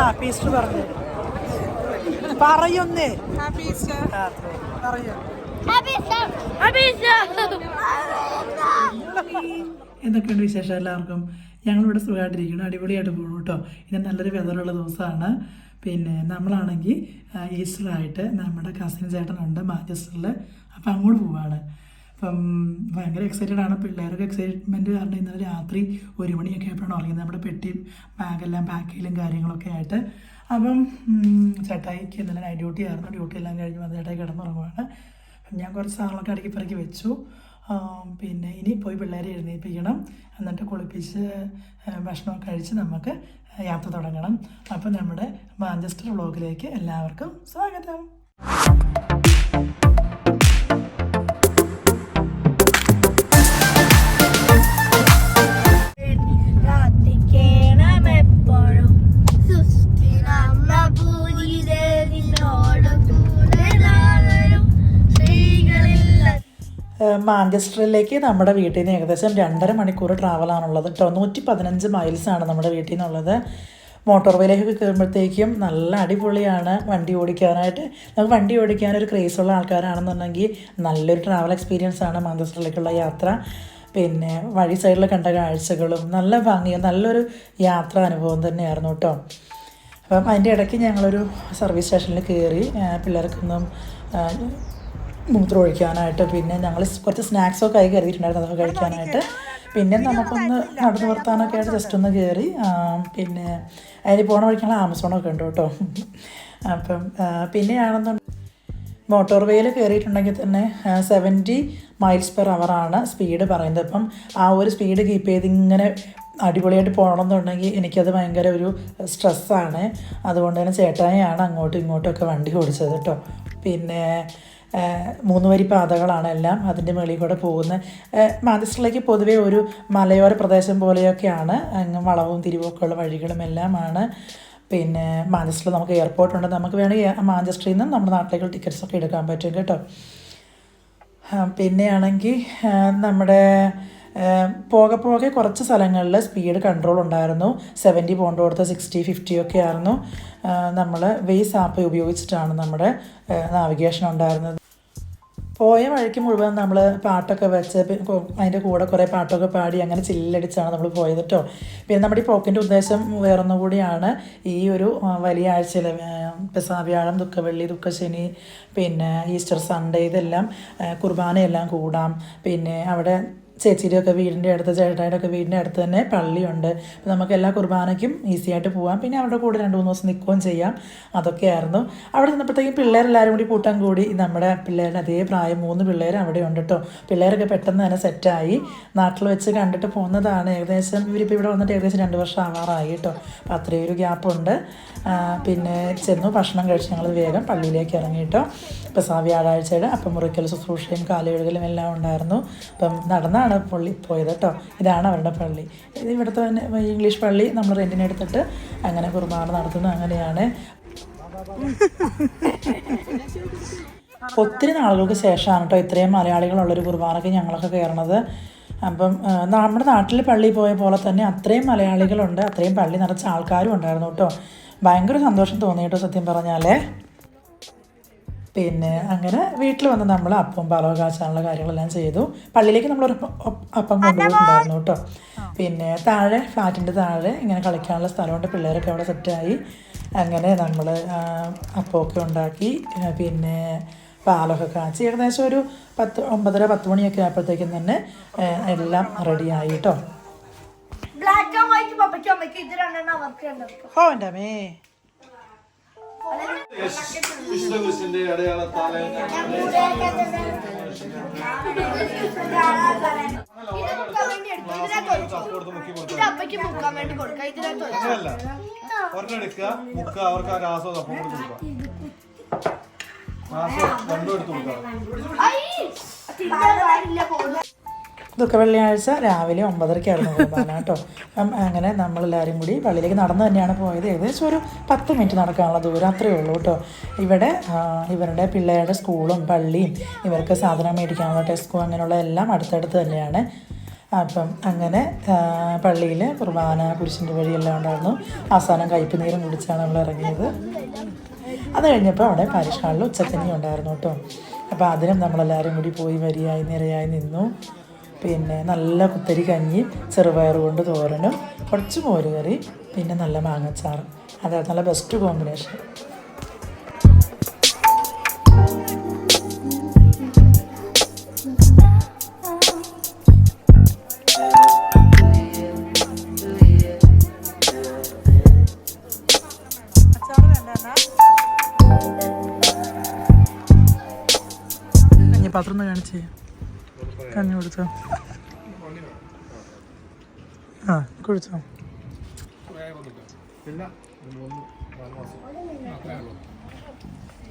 Happy Easter പറഞ്ഞു. പറയുന്നേ. Happy Easter. പറയൂ! എന്തൊക്കെയുണ്ട് വിശേഷം എല്ലാവർക്കും? ഞങ്ങളിവിടെ സുഖമായിട്ടിരിക്കണം അടിപൊളിയായിട്ട് പോകണം കേട്ടോ. ഇത് നല്ലൊരു വെതറുള്ള ദിവസമാണ്. പിന്നെ നമ്മളാണെങ്കിൽ ഈസ്റ്ററായിട്ട് നമ്മുടെ കസിൻ ചേട്ടനുണ്ട് മാഞ്ചസ്റ്ററിൽ അപ്പം അങ്ങോട്ട് പോവാണ്. അപ്പം ഭയങ്കര എക്സൈറ്റഡ് ആണ്. പിള്ളേരൊക്കെ എക്സൈറ്റ്മെന്റ് കാരണം ഇന്നലെ രാത്രി ഒരു മണിയൊക്കെ ആയപ്പോഴാണ് ഉറങ്ങിയത്. നമ്മുടെ പെട്ടിയും ബാഗെല്ലാം പാക്ക് ചെയ്യലും കാര്യങ്ങളൊക്കെ ആയിട്ട്. അപ്പം ചേട്ടായിക്ക് ഇന്നലെ നൈറ്റ് ഡ്യൂട്ടി ആയിരുന്നു. ഡ്യൂട്ടി എല്ലാം കഴിഞ്ഞ് വന്ന് ചേട്ടായി കിടന്നുറങ്ങുവാണ്. ഞാൻ കുറച്ച് സാധനങ്ങളൊക്കെ അടുക്കി പിറക്കി വെച്ചു. പിന്നെ ഇനി പോയി പിള്ളേരെ എഴുന്നേൽപ്പിക്കണം. എന്നിട്ട് കുളിപ്പിച്ച് ഭക്ഷണമൊക്കെ കഴിച്ച് നമുക്ക് യാത്ര തുടങ്ങണം. അപ്പം നമ്മുടെ മാഞ്ചസ്റ്റർ വ്ളോഗിലേക്ക് എല്ലാവർക്കും സ്വാഗതം. മാഞ്ചസ്റ്ററിലേക്ക് നമ്മുടെ വീട്ടിൽ നിന്ന് ഏകദേശം രണ്ടര മണിക്കൂർ ട്രാവലാണുള്ളത് കേട്ടോ. നൂറ്റി പതിനഞ്ച് മൈൽസാണ് നമ്മുടെ വീട്ടിൽ നിന്നുള്ളത്. മോട്ടോർ വേയിലേക്ക് കയറുമ്പോഴത്തേക്കും നല്ല അടിപൊളിയാണ് വണ്ടി ഓടിക്കാനായിട്ട്. നമുക്ക് വണ്ടി ഓടിക്കാൻ ഒരു ക്രേസുള്ള ആൾക്കാരാണെന്നുണ്ടെങ്കിൽ നല്ലൊരു ട്രാവൽ എക്സ്പീരിയൻസ് ആണ് മാഞ്ചസ്റ്ററിലേക്കുള്ള യാത്ര. പിന്നെ വഴി സൈഡിൽ കണ്ട കാഴ്ചകളും നല്ല ഭംഗിയും നല്ലൊരു യാത്രാ അനുഭവം തന്നെയായിരുന്നു കേട്ടോ. അപ്പം അതിന്റെ ഇടയ്ക്ക് ഞങ്ങളൊരു സർവീസ് സ്റ്റേഷനിൽ കയറി പിള്ളേർക്കൊന്നും ആ, മൂത്രം ഒഴിക്കാനായിട്ട് പിന്നെ ഞങ്ങൾ കുറച്ച് സ്നാക്സൊക്കെ ആയി കരുതിയിട്ടുണ്ടായിരുന്നു അതൊക്കെ കഴിക്കാനായിട്ട്. പിന്നെ നമുക്കൊന്ന് നടന്നു വർത്താനൊക്കെ ആയിട്ട് ജസ്റ്റ് ഒന്ന് കയറി പിന്നെ അതിന് പോണ വഴിക്കുള്ള ആമസോണൊക്കെ ഉണ്ട് കേട്ടോ. അപ്പം പിന്നെയാണെന്നുണ്ടെങ്കിൽ മോട്ടോർ വേയിൽ കയറിയിട്ടുണ്ടെങ്കിൽ തന്നെ സെവന്റി മൈൽസ് പെർ ആണ് സ്പീഡ് പറയുന്നത്. അപ്പം ആ ഒരു സ്പീഡ് കീപ്പ് ചെയ്ത് ഇങ്ങനെ അടിപൊളിയായിട്ട് പോകണം എന്നുണ്ടെങ്കിൽ എനിക്കത് ഭയങ്കര ഒരു സ്ട്രെസ്സാണ് അതുകൊണ്ട് തന്നെ ചേട്ടായാണ് അങ്ങോട്ടും ഇങ്ങോട്ടും ഒക്കെ വണ്ടി ഓടിച്ചത് കേട്ടോ. പിന്നെ മൂന്ന് വരി പാതകളാണ് എല്ലാം അതിന്റെ മുകളിൽ കൂടെ പോകുന്ന മാഞ്ചസ്റ്ററിലേക്ക് പൊതുവേ ഒരു മലയോര പ്രദേശം പോലെയൊക്കെയാണ്. അങ്ങ് വളവും തിരിവൊക്കെ ഉള്ള വഴികളും എല്ലാമാണ്. പിന്നെ മാഞ്ചസ്റ്ററിൽ നമുക്ക് എയർപോർട്ട് ഉണ്ട്. നമുക്ക് വേണമെങ്കിൽ മാഞ്ചസ്റ്ററിൽ നിന്ന് നമ്മുടെ നാട്ടിലേക്ക് ടിക്കറ്റ്സ് ഒക്കെ എടുക്കാൻ പറ്റും കേട്ടോ. പിന്നെയാണെങ്കിൽ നമ്മുടെ പോകെ പോകെ കുറച്ച് സ്ഥലങ്ങളിൽ സ്പീഡ് കൺട്രോൾ ഉണ്ടായിരുന്നു. സെവന്റി പോണ്ട് കൊടുത്ത് സിക്സ്റ്റി ഫിഫ്റ്റി ഒക്കെ ആയിരുന്നു. നമ്മൾ വെയ്സ് ആപ്പ് ഉപയോഗിച്ചിട്ടാണ് നമ്മുടെ നാവിഗേഷൻ ഉണ്ടായിരുന്നത്. പോയ വഴിക്ക് മുഴുവൻ നമ്മൾ പാട്ടൊക്കെ വെച്ച് അതിന്റെ കൂടെ കുറേ പാട്ടൊക്കെ പാടി അങ്ങനെ ചില്ലടിച്ചാണ് നമ്മൾ പോയത് കേട്ടോ പിന്നെ നമ്മുടെ ഈ പോക്കിന്റെ ഉദ്ദേശം വേറൊന്നും ഈ ഒരു വലിയ ആഴ്ചയിൽ പെസാവ്യാഴം ദുഃഖവെള്ളി ദുഃഖശനി പിന്നെ ഈസ്റ്റർ സൺഡേ ഇതെല്ലാം കുർബാനയെല്ലാം കൂടാം. പിന്നെ അവിടെ ചേച്ചിയുടെ ഒക്കെ വീടിന്റെ അടുത്ത് ചേട്ടായുടെ ഒക്കെ വീടിന്റെ അടുത്ത് തന്നെ പള്ളിയുണ്ട്. അപ്പോൾ നമുക്ക് എല്ലാ കുർബാനയ്ക്കും ഈസി ആയിട്ട് പോവാം. പിന്നെ അവരുടെ കൂടെ രണ്ട് മൂന്ന് ദിവസം നിൽക്കുകയും ചെയ്യാം. അതൊക്കെയായിരുന്നു അവിടെ നിന്നപ്പോഴത്തേക്കും പിള്ളേരെല്ലാവരും കൂടി കൂട്ടം കൂടി നമ്മുടെ പിള്ളേരുടെ അതേ പ്രായം മൂന്ന് പിള്ളേർ അവിടെ ഉണ്ട് കേട്ടോ. പിള്ളേരൊക്കെ പെട്ടെന്ന് തന്നെ സെറ്റായി നാട്ടിൽ വെച്ച് കണ്ടിട്ട് പോകുന്നതാണ് ഏകദേശം ഇവരിപ്പോൾ ഇവിടെ വന്നിട്ട് ഏകദേശം രണ്ട് വർഷം ആവാറായി കേട്ടോ. അപ്പോൾ അത്രയും ഒരു ഗ്യാപ്പുണ്ട് പിന്നെ ചെന്നു ഭക്ഷണം കഴിച്ച് ഞങ്ങൾ വേഗം പള്ളിയിലേക്ക് ഇറങ്ങി കേട്ടോ. സാ വ്യാഴാഴ്ചയുടെ അപ്പം മുറിക്കൽ ശുശ്രൂഷയും കാലുകഴുകലും എല്ലാം ഉണ്ടായിരുന്നു. അപ്പം നടന്നാണ് പള്ളി പോയത് കേട്ടോ. ഇതാണ് അവരുടെ പള്ളി. ഇത് ഇവിടുത്തെ തന്നെ ഇംഗ്ലീഷ് പള്ളി നമ്മൾ റെന്റിന് എടുത്തിട്ട് അങ്ങനെ കുർബാന നടത്തുന്നു. അങ്ങനെയാണ്. ഒത്തിരി നാളുകൾക്ക് ശേഷമാണ് കേട്ടോ ഇത്രയും മലയാളികളുള്ളൊരു കുർബാനയ്ക്ക് ഞങ്ങളൊക്കെ കയറണത്. അപ്പം നമ്മുടെ നാട്ടിൽ പള്ളി പോയ പോലെ തന്നെ അത്രയും മലയാളികളുണ്ട് അത്രയും പള്ളി നിറച്ച ആൾക്കാരും ഉണ്ടായിരുന്നു കേട്ടോ. ഭയങ്കര സന്തോഷം തോന്നി കേട്ടോ സത്യം പറഞ്ഞാലേ. പിന്നെ അങ്ങനെ വീട്ടിൽ വന്ന് നമ്മൾ അപ്പം പാലോ കാച്ചാനുള്ള കാര്യങ്ങളെല്ലാം ചെയ്തു. പള്ളിയിലേക്ക് നമ്മൾ അപ്പം- കൊണ്ടുപോയിട്ടുണ്ടായിരുന്നു കേട്ടോ. പിന്നെ താഴെ ഫ്ലാറ്റിന്റെ താഴെ ഇങ്ങനെ കളിക്കാനുള്ള സ്ഥലമുണ്ട്. പിള്ളേരൊക്കെ അവിടെ സെറ്റായി അങ്ങനെ നമ്മൾ അപ്പമൊക്കെ ഉണ്ടാക്കി. പിന്നെ പാലൊക്കെ കാച്ചി. ഏകദേശം ഒരു പത്ത് ഒമ്പതര പത്ത് മണിയൊക്കെ ആയപ്പോഴത്തേക്കും തന്നെ എല്ലാം റെഡിയായി കേട്ടോ. ബ്ലാക്ക് എന്റെ വൈറ്റ് വിശുദ്ധ ക്രിസ്ത്യന്റെ അടയാളത്താലെ കൊടുത്ത് മുക്കി കൊടുക്കുക ഇത് അപ്പയ്ക്ക് മുക്കാൻ വേണ്ടി കൊടുക്കാം ഇതിനകത്ത് ഒഴിച്ച്. അങ്ങനല്ല ഒരെണ്ണം എടുക്കുക മുക്കുക അവർക്ക് ആ രാസോ അപ്പം കൊടുത്ത് കൊടുക്കുക. രാസോ രണ്ടും എടുത്ത് കൊടുക്കുക. ദുഃഖ വെള്ളിയാഴ്ച രാവിലെ ഒമ്പതരയ്ക്കായിരുന്നു കുർബാന കേട്ടോ. അപ്പം അങ്ങനെ നമ്മളെല്ലാവരും കൂടി പള്ളിയിലേക്ക് നടന്നു തന്നെയാണ് പോയത്. ഏകദേശം ഒരു പത്ത് മിനിറ്റ് നടക്കാനുള്ള ദൂരം അത്രയേ ഉള്ളൂ കേട്ടോ. ഇവിടെ ഇവരുടെ പിള്ളേരുടെ സ്കൂളും പള്ളിയും ഇവർക്ക് സാധനം മേടിക്കാനുള്ള ടെസ്കോ അങ്ങനെയുള്ള എല്ലാം അടുത്തടുത്ത് തന്നെയാണ്. അപ്പം അങ്ങനെ പള്ളിയിൽ കുർബാന കുരിശിന്റെ വഴിയെല്ലാം ഉണ്ടായിരുന്നു. അവസാനം കയ്പ് നീരും കുടിച്ചാണ് നമ്മൾ ഇറങ്ങിയത്. അത് കഴിഞ്ഞപ്പോൾ അവിടെ പാരിഷ് ഹാളിൽ ഉണ്ടായിരുന്നു കേട്ടോ. അപ്പോൾ അതിനും നമ്മളെല്ലാവരും കൂടി പോയി വരിയായി നിരയായി നിന്നു. പിന്നെ നല്ല കുത്തരി കഞ്ഞി ചെറുപയർ കൊണ്ട് തോരനും കുറച്ച് മോരുകറി പിന്നെ നല്ല മാങ്ങച്ചാറും. അതായത് നല്ല ബെസ്റ്റ് കോമ്പിനേഷൻ ആ കുഴിച്ചോ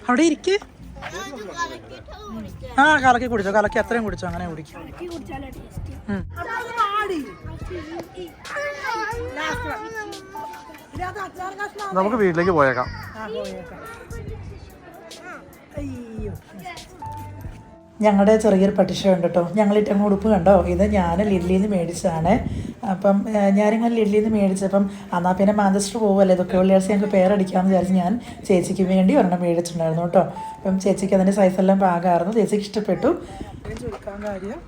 അവിടെ ഇരിക്ക്. ആ കലക്കി കുടിച്ചോ. കലക്കി അത്രയും കുടിച്ചോ. അങ്ങനെ കുടിക്കും. നമുക്ക് വീട്ടിലേക്ക് പോയേക്കാം. ഞങ്ങളുടെ ചെറിയൊരു പട്ടിഷ ഉണ്ട് കേട്ടോ ഞങ്ങൾ ഇട്ടങ്ങ് ഉടുപ്പ് കണ്ടോ? ഇത് ഞാൻ ലില്ലിയിൽ നിന്ന് മേടിച്ചതാണ്. അപ്പം ഞാനിങ്ങനെ ലില്ലിയിൽ നിന്ന് മേടിച്ചപ്പം എന്നാൽ പിന്നെ മാഞ്ചസ്റ്റർ പോകുമല്ലോ ഇതൊക്കെ വെള്ളിയാഴ്ച ഞങ്ങൾക്ക് പേരടിക്കാമെന്ന് വിചാരിച്ച് ഞാൻ ചേച്ചിക്ക് വേണ്ടി ഒരെണ്ണം മേടിച്ചിട്ടുണ്ടായിരുന്നു കേട്ടോ അപ്പം ചേച്ചിക്ക് അതിന്റെ സൈസെല്ലാം പാകമായിരുന്നു ചേച്ചിക്ക് ഇഷ്ടപ്പെട്ടു. ചോദിക്കാൻ കാര്യം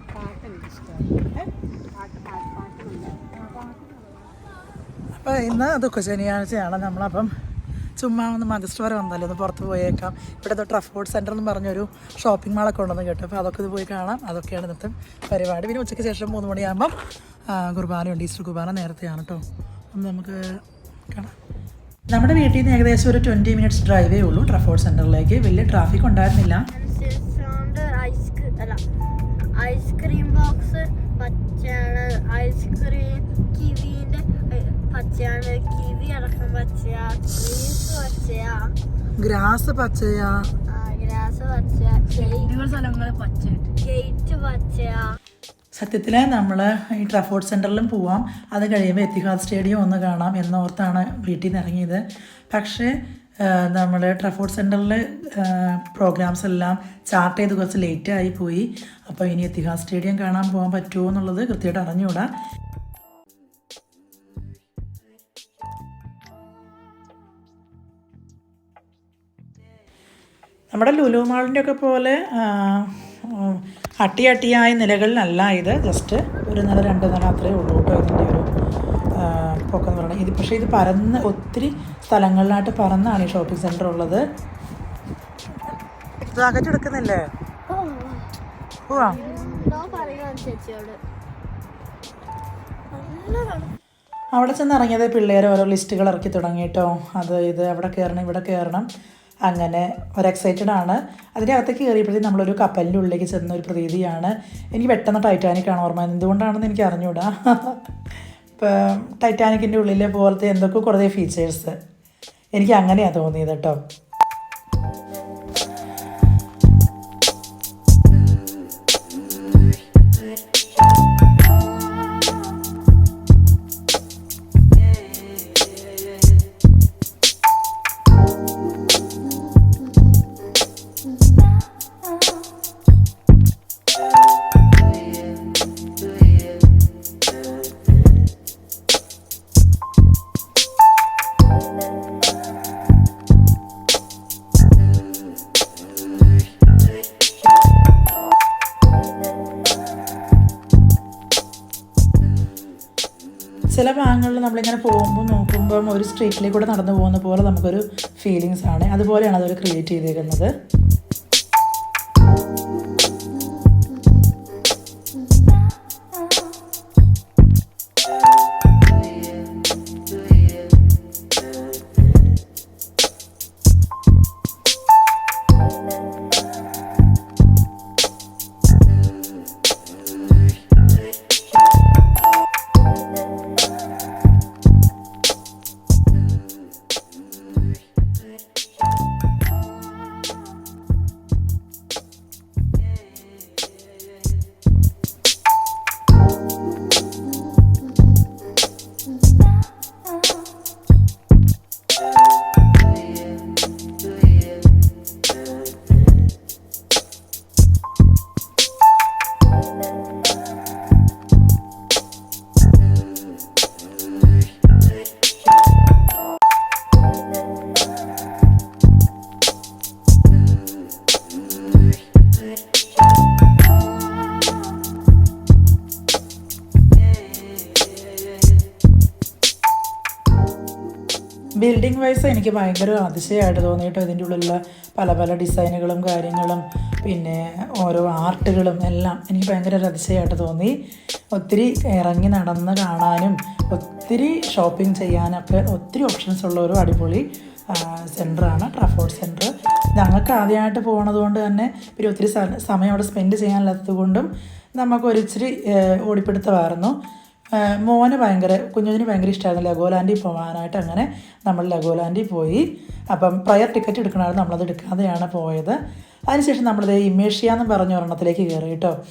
അപ്പോൾ ഇന്ന് ദുഃഖ ശനിയാഴ്ചയാണ് നമ്മളപ്പം ചുമ്മാ ഒന്ന് മജസ്റ്റ് വരെ വന്നല്ലോ? ഒന്ന് പുറത്ത് പോയേക്കാം. ഇവിടെ ട്രഫോർഡ് സെന്റർ എന്ന് പറഞ്ഞൊരു ഷോപ്പിംഗ് മാളൊക്കെ ഉണ്ടെന്ന് കേട്ടു. അപ്പോൾ അതൊക്കെ ഇത് പോയി കാണാം. അതൊക്കെയാണ് ഇന്നത്തെ പരിപാടി. പിന്നെ ഉച്ചയ്ക്ക് ശേഷം മൂന്ന് മണിയാകുമ്പം കുർബാനയുണ്ട് ഈസ്റ്റർ കുർബാന നേരത്തെയാണ് കേട്ടോ അപ്പം നമുക്ക് കാണാം. നമ്മുടെ വീട്ടിൽ നിന്ന് ഏകദേശം ഒരു ട്വന്റി മിനിറ്റ്സ് ഡ്രൈവേ ഉള്ളൂ ട്രഫോർഡ് സെന്ററിലേക്ക് വലിയ ട്രാഫിക് ഉണ്ടായിരുന്നില്ല. ഐസ്ക്രീം ബോക്സ് പച്ചാണ് ഐസ്ക്രീം ഏ, പച്ചയാണ് കിവി അടക്കം പച്ചയാ. ഗ്രീസ് പച്ചയാ. ഗ്രാസ് പച്ചയാ. ഗ്രാസ് പച്ചയാ സ്ഥലങ്ങൾ പച്ച ഗേറ്റ് പച്ചയാ. സത്യത്തിൽ നമ്മൾ ഈ ട്രഫോർഡ് സെന്ററിലും പോവാം. അത് കഴിയുമ്പോൾ എത്തിഹാദ് സ്റ്റേഡിയം ഒന്ന് കാണാം എന്നോർത്താണ് വീട്ടിൽ നിന്ന് ഇറങ്ങിയത് പക്ഷേ നമ്മൾ ട്രഫോർഡ് സെന്ററിൽ പ്രോഗ്രാംസ് എല്ലാം ചാർട്ട് ചെയ്ത് കുറച്ച് ലേറ്റ് ആയി പോയി. അപ്പോൾ ഇനി എത്തിഹാദ് സ്റ്റേഡിയം കാണാൻ പോകാൻ പറ്റുമോ എന്നുള്ളത് കൃത്യമായിട്ട് അറിഞ്ഞുകൂടാ. നമ്മുടെ ലുലു മാളിന്റെ ഒക്കെ പോലെ അട്ടി അട്ടിയായ നിലകളിലല്ല ഇത്. ജസ്റ്റ് ഒരു നില രണ്ട് നില അത്രയേ ഉള്ളൂ കേട്ടോ ഇതിന്റെ ഒരു പൊക്കം എന്ന് പറയുന്നത്. ഇത് പക്ഷേ ഇത് പരന്ന് ഒത്തിരി സ്ഥലങ്ങളിലായിട്ട് പറന്നാണ് ഈ ഷോപ്പിംഗ് സെന്റർ ഉള്ളത്. ജാക്കറ്റ് എടുക്കുന്നില്ലേ? പോവാ. അവിടെ ചെന്ന് ഇറങ്ങിയത് പിള്ളേർ ഓരോ ലിസ്റ്റുകൾ ഇറക്കി തുടങ്ങിയിട്ടോ അത് ഇത് അവിടെ കയറണം ഇവിടെ കയറണം. അങ്ങനെ ഒരു എക്സൈറ്റഡ് ആണ്. അതിന്റെ അകത്തേക്ക് കയറിയപ്പോഴത്തേക്കും നമ്മളൊരു കപ്പലിന്റെ ഉള്ളിലേക്ക് ചെന്ന ഒരു പ്രതീതിയാണ്. എനിക്ക് പെട്ടെന്ന് ടൈറ്റാനിക് ആണ് ഓർമ്മ എന്തുകൊണ്ടാണെന്ന് എനിക്ക് അറിഞ്ഞൂടാ. ടൈറ്റാനിക്കിന്റെ ഉള്ളിലെ പോലത്തെ എന്തൊക്കെ കുറേ ഫീച്ചേഴ്സ് എനിക്ക് അങ്ങനെയാണ് തോന്നിയത് കേട്ടോ. ചില ഭാഗങ്ങളിൽ നമ്മളിങ്ങനെ പോകുമ്പോൾ നോക്കുമ്പം ഒരു സ്ട്രീറ്റിലേക്കൂടെ നടന്നു പോകുന്ന പോലെ നമുക്കൊരു ഫീലിങ്സ് ആണ്. അതുപോലെയാണ് അതൊരു ക്രിയേറ്റ് ചെയ്തേക്കുന്നത്. ബിൽഡിംഗ് വൈസ് എനിക്ക് ഭയങ്കര അതിശയമായിട്ട് തോന്നിയിട്ട് ഇതിന്റെ ഉള്ളിലുള്ള പല പല ഡിസൈനുകളും കാര്യങ്ങളും പിന്നെ ഓരോ ആർട്ടുകളും എല്ലാം എനിക്ക് ഭയങ്കര ഒരു അതിശയമായിട്ട് തോന്നി. ഒത്തിരി ഇറങ്ങി നടന്ന് കാണാനും ഒത്തിരി ഷോപ്പിംഗ് ചെയ്യാനൊക്കെ ഒത്തിരി ഓപ്ഷൻസ് ഉള്ള ഒരു അടിപൊളി സെന്ററാണ് ട്രാഫോർഡ് സെന്റർ ഞങ്ങൾക്ക് ആദ്യമായിട്ട് പോകണത് കൊണ്ട് തന്നെ പിന്നെ ഒത്തിരി സമയം അവിടെ സ്പെൻഡ് ചെയ്യാനില്ലാത്തത് കൊണ്ടും നമുക്ക് ഒരിച്ചിരി ഏഹ്, ഓടിപ്പിടുത്തമായിരുന്നു. മോന് ഭയങ്കര കുഞ്ഞുവിന് ഭയങ്കര ഇഷ്ടമായിരുന്നു ലഗോലാൻഡിൽ പോകാനായിട്ട് അങ്ങനെ നമ്മൾ ലഗോലാൻഡിൽ പോയി. അപ്പം പ്രയർ ടിക്കറ്റ് എടുക്കണമായിരുന്നു നമ്മളത് എടുക്കാതെയാണ് പോയത്. അതിനുശേഷം നമ്മളിത് ഇമേഷ്യ എന്ന് പറഞ്ഞ ഒരെണ്ണത്തിലേക്ക് കയറി കേട്ടോ.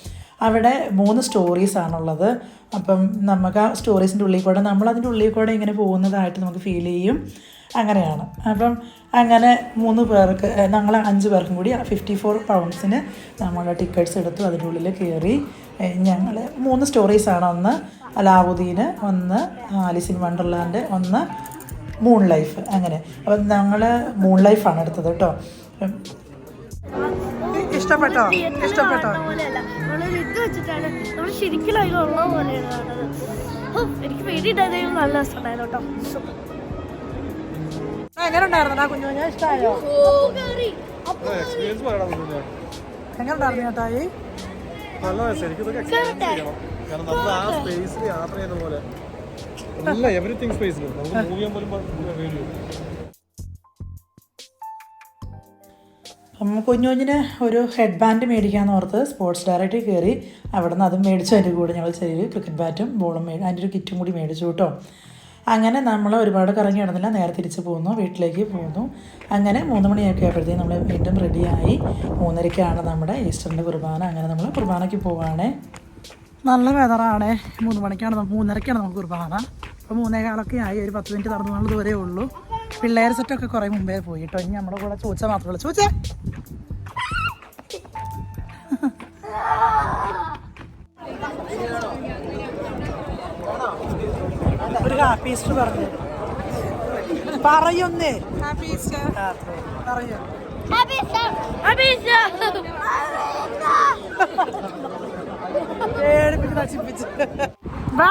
അവിടെ മൂന്ന് സ്റ്റോറീസാണുള്ളത് അപ്പം നമുക്ക് ആ സ്റ്റോറീസിന്റെ ഉള്ളിൽ കൂടെ നമ്മളതിന്റെ ഉള്ളിൽ കൂടെ ഇങ്ങനെ പോകുന്നതായിട്ട് നമുക്ക് ഫീൽ ചെയ്യും. അങ്ങനെയാണ്. അപ്പം അങ്ങനെ മൂന്ന് പേർക്ക് ഞങ്ങൾ അഞ്ച് പേർക്കും കൂടി ഫിഫ്റ്റി ഫോർ പൗണ്ട്സിന് നമ്മൾ ടിക്കറ്റ്സ് എടുത്തു അതിന്റെ ഉള്ളിൽ കയറി ഞങ്ങൾ മൂന്ന് സ്റ്റോറീസാണ് ഒന്ന് അലാവുദ്ദീന് ഒന്ന് ആലിസിൻ വണ്ടർലാൻഡ് ഒന്ന് മൂൺ ലൈഫ് അങ്ങനെ. അപ്പം ഞങ്ങൾ മൂൺ ലൈഫാണ് എടുത്തത് കേട്ടോ. ഇഷ്ടപ്പെട്ടോ? ഇഷ്ടപ്പെട്ടോ? വെച്ചിട്ടാണ് ശരിക്കും നല്ല. എങ്ങനെ ഉണ്ടായിരുന്നു? കുഞ്ഞു ഇഷ്ടമായോ ഓ, അപ്പൊ എക്സ്പീരിയൻസ് പറയണം കുഞ്ഞുഞ്ഞാ. എങ്ങനെ ഉണ്ടായിരുന്നു ചേട്ടായി നല്ല കാരണം നമ്മൾ ആ സ്പേസിൽ യാത്ര ചെയ്യുന്ന പോലെ. എല്ലാ എവറിത്തിങ് സ്പേസിൽ നമുക്ക് മൂവ് ചെയ്യാൻ പോലും പേടി അപ്പം കുഞ്ഞുഞ്ഞിന് ഒരു ഹെഡ് ബാൻഡ് മേടിക്കാമെന്ന് ഓർത്ത് സ്പോർട്സ് ഡയറക്ടറിൽ കയറി അവിടെ നിന്ന് അതും മേടിച്ചു അതിന്റെ കൂടെ ഞങ്ങൾ ചെറിയ ക്രിക്കറ്റ് ബാറ്റും ബോളും മേടി അതിന്റെ ഒരു കിറ്റും കൂടി മേടിച്ചു കേട്ടോ. അങ്ങനെ നമ്മൾ ഒരുപാട് കറങ്ങി നടന്നില്ല നേരെ തിരിച്ച് പോന്നു വീട്ടിലേക്ക് പോന്നു അങ്ങനെ മൂന്ന് മണിയൊക്കെ ആയപ്പോഴത്തേക്കും നമ്മൾ വീണ്ടും റെഡിയായി മൂന്നരയ്ക്കാണ് നമ്മുടെ ഈസ്റ്ററിന്റെ കുർബാന. അങ്ങനെ നമ്മൾ കുർബാനയ്ക്ക് പോവാണേ. നല്ല വെതറാണ് മൂന്ന് മണിക്കാണ് നമുക്ക് മൂന്നരയ്ക്കാണ് നമുക്ക് കുർബാന. അപ്പോൾ മൂന്നേ കാലൊക്കെ ആയി. ഒരു പത്ത് മിനിറ്റ് നടന്നു പോകുന്നത് വരെ ഉള്ളൂ. പിള്ളേർ സെറ്റൊക്കെ കുറേ മുമ്പേ പോയിട്ടോ ഇനി നമ്മുടെ കൂടെ ചോദിച്ചാൽ മാത്രമേ ഉള്ളൂ. ചോദിച്ചേ. ഒരു ഹാപ്പി ഈസ്റ്റർ പറഞ്ഞു. പറയുന്നേ. Happy Easter. നശിപ്പിച്ച് വാ.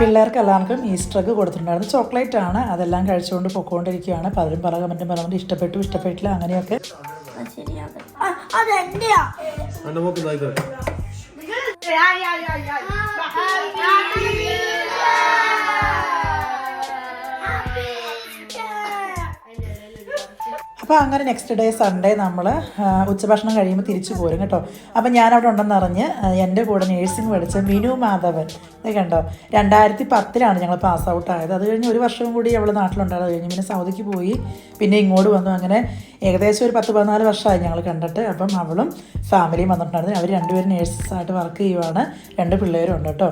പിള്ളേർക്ക് എല്ലാവർക്കും ഈസ്റ്റർക്ക് കൊടുത്തിട്ടുണ്ടായിരുന്നു. ചോക്ലേറ്റ് ആണ്. അതെല്ലാം കഴിച്ചുകൊണ്ട് പൊക്കോണ്ടിരിക്കുകയാണ്. പലരും പല കമന്റും പറഞ്ഞുകൊണ്ട് ഇഷ്ടപ്പെട്ടു ഇഷ്ടപ്പെട്ടില്ല അങ്ങനെയൊക്കെ. അതെന്റെയാ എന്റെ മോക്ക് ഇതായി അപ്പോൾ അങ്ങനെ നെക്സ്റ്റ് ഡേ സൺഡേ നമ്മൾ ഉച്ചഭക്ഷണം കഴിയുമ്പോൾ തിരിച്ചു പോരും കേട്ടോ. അപ്പോൾ ഉണ്ടെന്നറിഞ്ഞ് അറിഞ്ഞ് എന്റെ കൂടെ നേഴ്സിംഗ് പഠിച്ച മിനു മാധവൻ. ഇത് കണ്ടോ? രണ്ടായിരത്തി പത്തിലാണ് ഞങ്ങൾ പാസ് ഔട്ട് ആയത്. അത് കഴിഞ്ഞ് ഒരു വർഷം കൂടി അവൾ നാട്ടിലുണ്ടായത് കഴിഞ്ഞ് പിന്നെ സൗദിക്ക് പോയി പിന്നെ ഇങ്ങോട്ട് വന്നു. അങ്ങനെ ഏകദേശം ഒരു പത്ത് പതിനാല് വർഷമായി ഞങ്ങൾ കണ്ടിട്ട്. അപ്പം അവളും ഫാമിലിയും വന്നിട്ടുണ്ടായിരുന്നു. അവർ രണ്ടുപേരും നേഴ്സസായിട്ട് വർക്ക് ചെയ്യുവാണ്. രണ്ട് പിള്ളേരും ഉണ്ട് കേട്ടോ.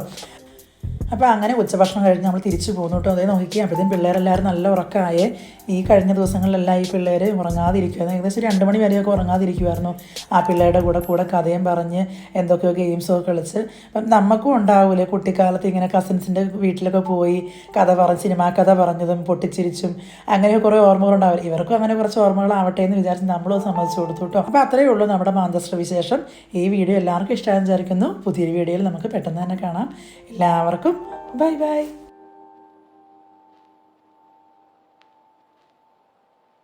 അപ്പോൾ അങ്ങനെ ഉച്ചഭക്ഷണം കഴിഞ്ഞ് നമ്മൾ തിരിച്ചു പോന്നു കേട്ടോ. അതേ നോക്കി അപ്പോഴത്തേക്കും പിള്ളേരെല്ലാവരും നല്ല ഉറക്കമായേ ഈ കഴിഞ്ഞ ദിവസങ്ങളിലെല്ലാം ഈ പിള്ളേർ ഉറങ്ങാതിരിക്കുമായിരുന്നു ഏകദേശം രണ്ട് മണി വരെയൊക്കെ ഉറങ്ങാതിരിക്കുമായിരുന്നു ആ പിള്ളേരുടെ കൂടെ കൂടെ കഥയും പറഞ്ഞ് എന്തൊക്കെയോ ഗെയിംസൊക്കെ കളിച്ച്. അപ്പം നമുക്കും ഉണ്ടാവില്ലേ കുട്ടിക്കാലത്ത് ഇങ്ങനെ കസിൻസിന്റെ വീട്ടിലൊക്കെ പോയി കഥ പറഞ്ഞ് സിനിമാ കഥ പറഞ്ഞതും പൊട്ടിച്ചിരിച്ചും അങ്ങനെ കുറേ ഓർമ്മകളുണ്ടാവില്ല ഇവർക്കും അങ്ങനെ കുറച്ച് ഓർമ്മകളാവട്ടെ എന്ന് വിചാരിച്ച് നമ്മളും സമ്മതിച്ചു കൊടുത്തു കേട്ടോ. അപ്പോൾ അത്രയേ ഉള്ളൂ നമ്മുടെ മാന്തശ്ര വിശേഷം. ഈ വീഡിയോ എല്ലാവർക്കും ഇഷ്ടമായി വിചാരിക്കുന്നു. പുതിയൊരു വീഡിയോയിൽ നമുക്ക് പെട്ടെന്ന് തന്നെ കാണാം. എല്ലാവർക്കും ബൈ ബൈ.